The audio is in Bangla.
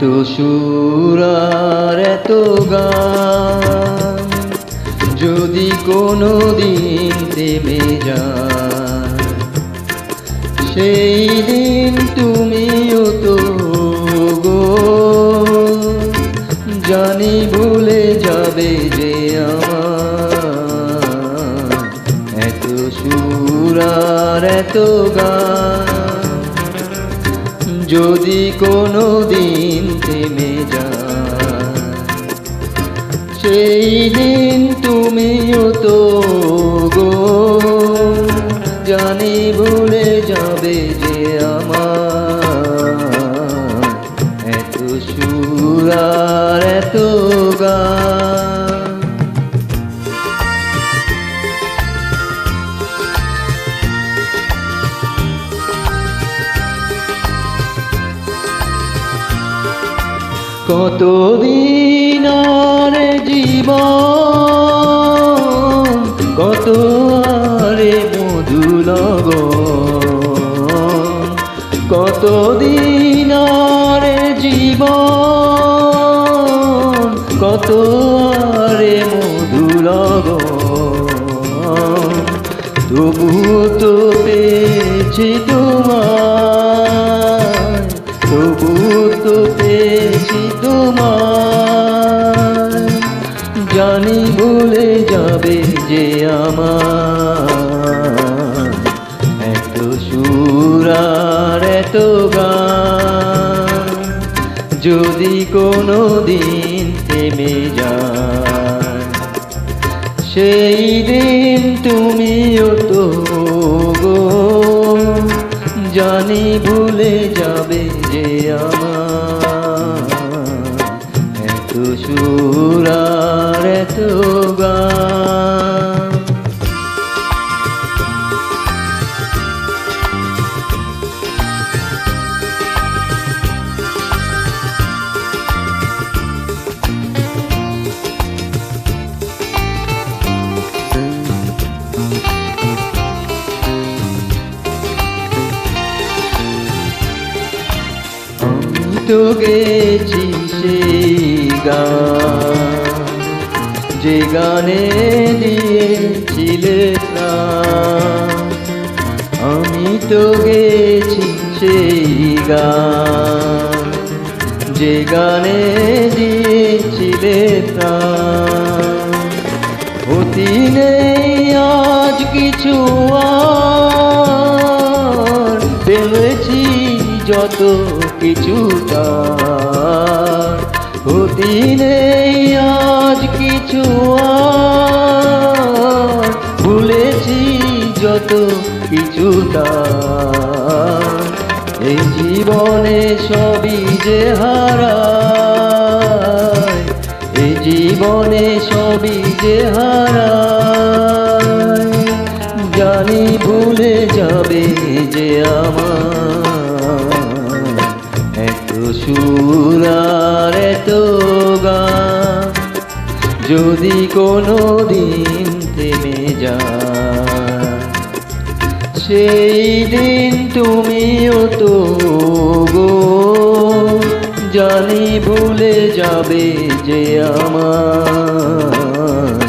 এত সুরার এত গান যদি কোনো দিন থেমে যায়, সেই দিন তুমিও তো গো। জানি ভুলে যাবে যে আমার এত সুরার এত গান যদি কোনো দিন থেমে যা সেই দিন তুমিও তো গো। জানি ভুলে যাবে যে আমার এত সুরার এত কতদিন আর জীবন, কত আরে মধুলগ কতদিন আর জীবন, কত আরে মধুলগ তবু তো পেয়েছি তোমার গান যদি কোনো দিন থেমে যায়, সেই দিন তুমিও তো গো। জানি ভুলে যাবে যে আমার এত সুরার এত গান। তো গেছি সেই গান যে গানে দিয়েছিলে। আমি তো গেছি সেই গান যে গানে দিয়েছিলে। অতি নেই আজ কিছু আর যত কিছু তার আজ কিছু ভুলেছি যত কিছু তার। এই জীবনে সবই যে হারায়, এই জীবনে সবই যে হারায়। জানি ভুলে যাবে যে আমার যদি কোনো দিন থেমে যা সেই দিন তুমিও তো গো জানি ভুলে যাবে যে আমার।